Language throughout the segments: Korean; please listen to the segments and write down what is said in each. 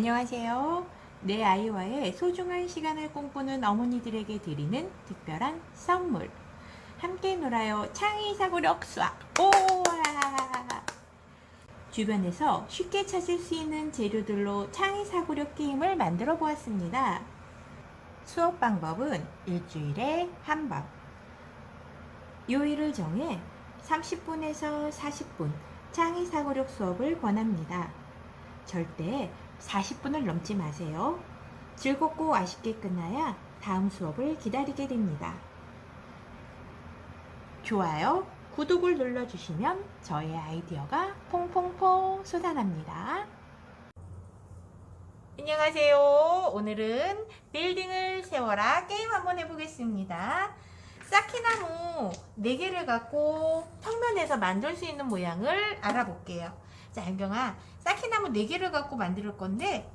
안녕하세요. 내 아이와의 소중한 시간을 꿈꾸는 어머니들에게 드리는 특별한 선물. 함께 놀아요. 창의 사고력 수학. 오와! 주변에서 쉽게 찾을 수 있는 재료들로 창의 사고력 게임을 만들어 보았습니다. 수업 방법은 일주일에 한 번. 요일을 정해 30분에서 40분 창의 사고력 수업을 권합니다. 절대 40분을 넘지 마세요. 즐겁고 아쉽게 끝나야 다음 수업을 기다리게 됩니다. 좋아요, 구독을 눌러주시면 저의 아이디어가 퐁퐁퐁 쏟아납니다. 안녕하세요. 오늘은 빌딩을 세워라 게임 한번 해보겠습니다. 쌓기나무 4개를 갖고 평면에서 만들 수 있는 모양을 알아볼게요. 자, 연경아, 쌓기나무 4개를 갖고 만들 건데,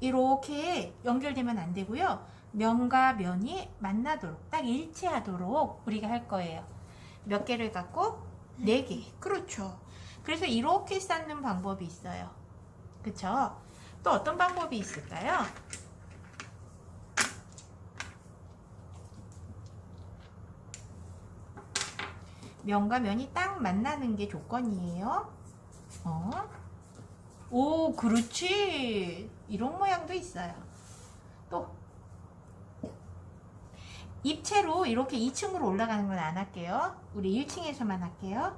이렇게 연결되면 안 되고요. 면과 면이 만나도록, 딱 일치하도록 우리가 할 거예요. 몇 개를 갖고? 4개. 그렇죠. 그래서 이렇게 쌓는 방법이 있어요. 그쵸? 또 어떤 방법이 있을까요? 면과 면이 딱 만나는 게 조건이에요. 어? 오, 그렇지. 이런 모양도 있어요. 또 입체로 이렇게 2층으로 올라가는 건 안 할게요. 우리 1층에서만 할게요.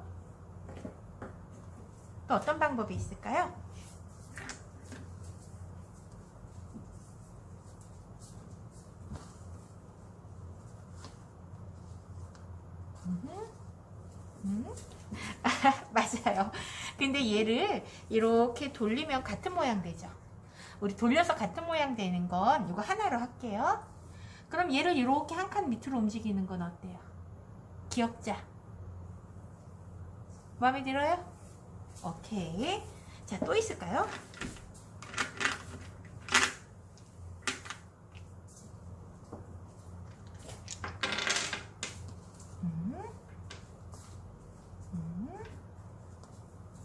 또 어떤 방법이 있을까요? 음? 맞아요. 근데 얘를 이렇게 돌리면 같은 모양 되죠. 우리 돌려서 같은 모양 되는 건 이거 하나로 할게요. 그럼 얘를 이렇게 한 칸 밑으로 움직이는 건 어때요? 귀엽자. 마음에 들어요? 오케이. 자, 또 있을까요?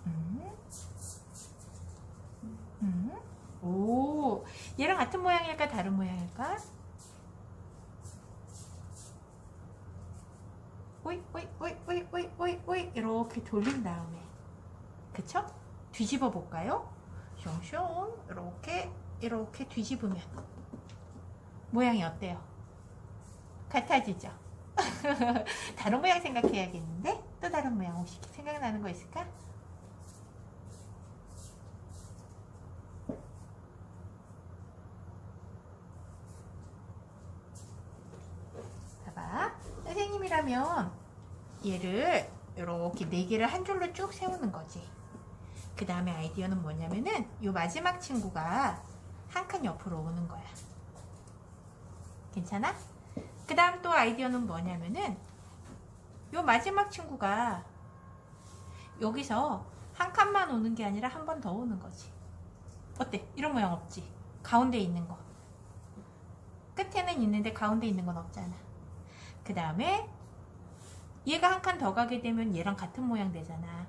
음. 음. 오, 얘랑 같은 모양일까 다른 모양일까? 오이 오이 오이 오이 오이 오이 오이 이렇게 돌린 다음에 그쵸? 뒤집어 볼까요? 숑숑 이렇게 이렇게 뒤집으면 모양이 어때요? 같아지죠? 다른 모양 생각해야겠는데 또 다른 모양 혹시 생각나는 거 있을까? 선생님이라면 얘를 이렇게 네 개를 한 줄로 쭉 세우는 거지 그 다음에 아이디어는 뭐냐면은 요 마지막 친구가 한 칸 옆으로 오는 거야 괜찮아? 그 다음 또 아이디어는 뭐냐면은 요 마지막 친구가 여기서 한 칸만 오는 게 아니라 한 번 더 오는 거지. 어때? 이런 모양 없지? 가운데 있는 거. 끝에는 있는데 가운데 있는 건 없잖아. 그 다음에 얘가 한 칸 더 가게 되면 얘랑 같은 모양 되잖아.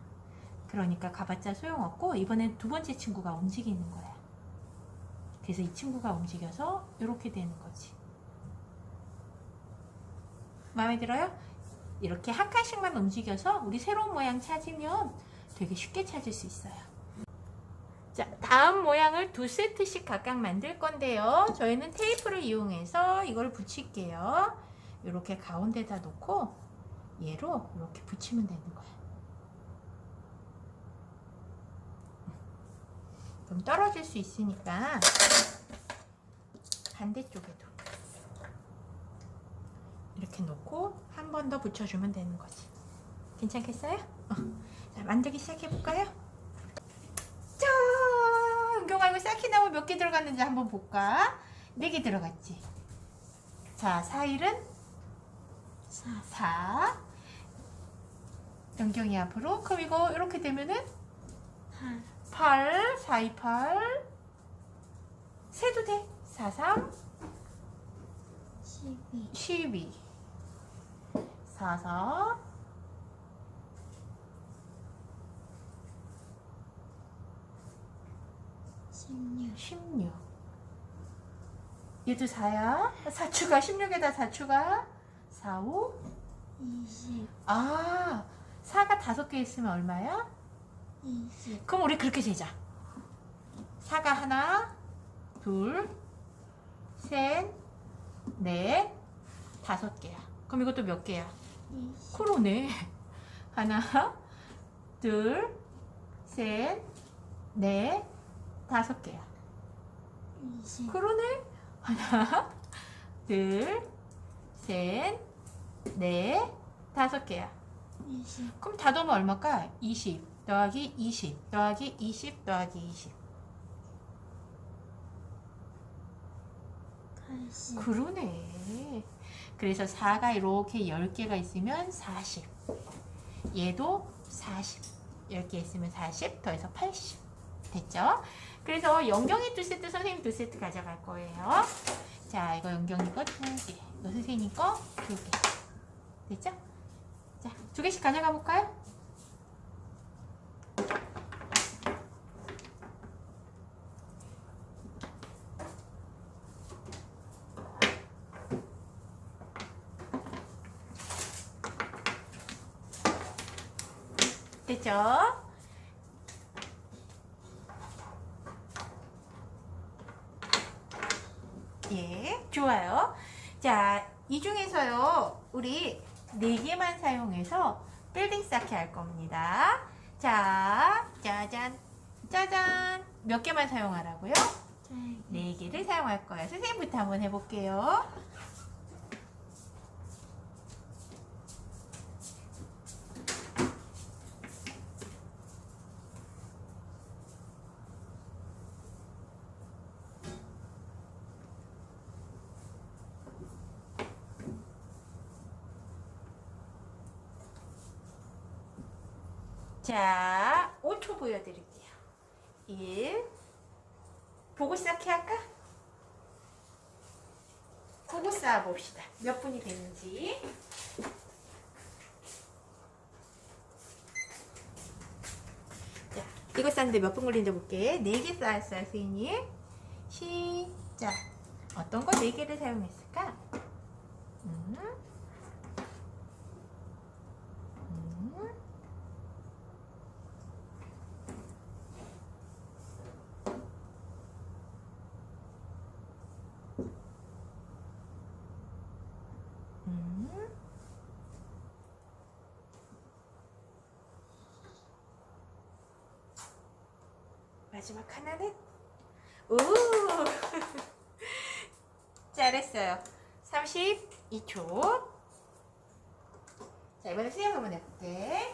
그러니까 가봤자 소용없고 이번엔 두 번째 친구가 움직이는 거야. 그래서 이 친구가 움직여서 이렇게 되는 거지. 마음에 들어요? 이렇게 한 칸씩만 움직여서 우리 새로운 모양 찾으면 되게 쉽게 찾을 수 있어요. 자, 다음 모양을 두 세트씩 각각 만들 건데요. 저희는 테이프를 이용해서 이걸 붙일게요. 이렇게 가운데다 놓고 얘로 이렇게 붙이면 되는 거야. 좀 떨어질 수 있으니까 반대쪽에도 이렇게 놓고 한 번 더 붙여주면 되는 거지. 괜찮겠어요? 어. 자, 만들기 시작해볼까요? 짠! 은경아, 이거 쌓기나무 몇 개 들어갔는지 한번 볼까? 네 개 들어갔지? 자, 4일은 4. 4. 연경이 앞으로. 그럼 이거 이렇게 되면은 8. 4, 2, 8. 세도 돼. 4, 3. 12 12 4 4 10 16 16. 얘도 4야. 4 추가, 16에다 4 추가. 4, 5. 20 아, 4가 5개 있으면 얼마야? 20 그럼 우리 그렇게 재자. 4가 하나, 둘, 셋, 넷, 다섯 개야. 그럼 이것도 몇 개야? 20 그러네. 하나, 둘, 셋, 넷, 다섯 개야. 20 그러네. 하나, 둘, 셋, 넷, 다섯 개야. 20 그럼 다 더하면 얼마일까? 20 더하기 20 더하기 20 더하기 20. 80 그러네. 그래서 4가 이렇게 10개가 있으면 40. 얘도 40. 10개 있으면 40 더해서 80. 됐죠? 그래서 영경이 두 세트, 선생님 두 세트 가져갈 거예요. 자, 이거 영경이 거 두 개. 이거 선생님 거 두 개. 됐죠? 자, 두 개씩 가져가 볼까요? 됐죠? 예, 좋아요. 자, 이 중에서요, 우리 네 개만 사용해서 빌딩 쌓기 할 겁니다. 자, 짜잔, 짜잔. 몇 개만 사용하라고요? 네 개를 사용할 거예요. 선생님부터 한번 해볼게요. 자, 5초 보여드릴게요. 1. 보고 쌓기 할까? 보고 쌓아봅시다. 몇 분이 됐는지. 자, 이거 쌓는데 몇 분 걸리는지 볼게. 4개 쌓았어요, 선생님. 시작. 어떤 거 4개를 사용했을까? 음. 음. 음. 마지막 하나는? 오! 잘했어요. 32초. 자 이번에 수영 한번 해볼게.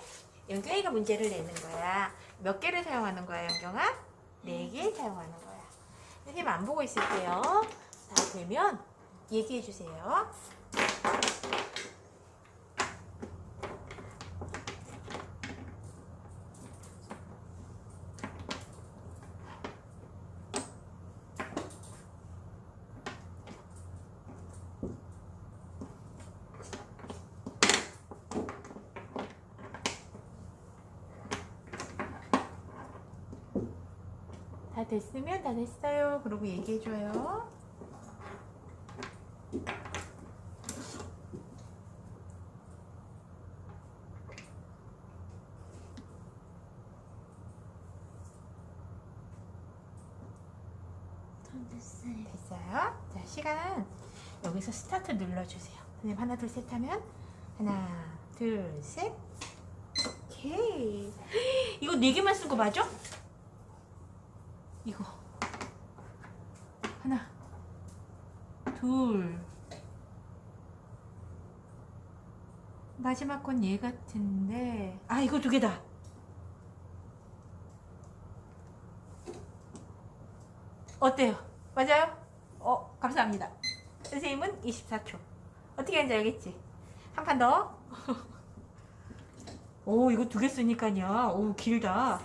영경이가 문제를 내는 거야. 몇 개를 사용하는 거야 영경아? 네 개 사용하는 거야. 선생님 안 보고 있을게요. 다 되면 얘기해 주세요 다 됐으면 다 됐어요. 그러고 얘기해줘요. 다 됐어요 됐어요? 자, 시간 여기서 스타트 눌러주세요. 선생님 하나, 둘, 셋 하면 하나, 둘, 셋. 오케이. 이거 네 개만 쓴 거 맞아? 이거 하나, 둘. 마지막 건 얘 같은데 아 이거 두 개다. 어때요? 맞아요? 어, 감사합니다. 선생님은 24초. 어떻게 하는지 알겠지? 한 판 더. 오, 이거 두 개 쓰니까요. 오, 길다.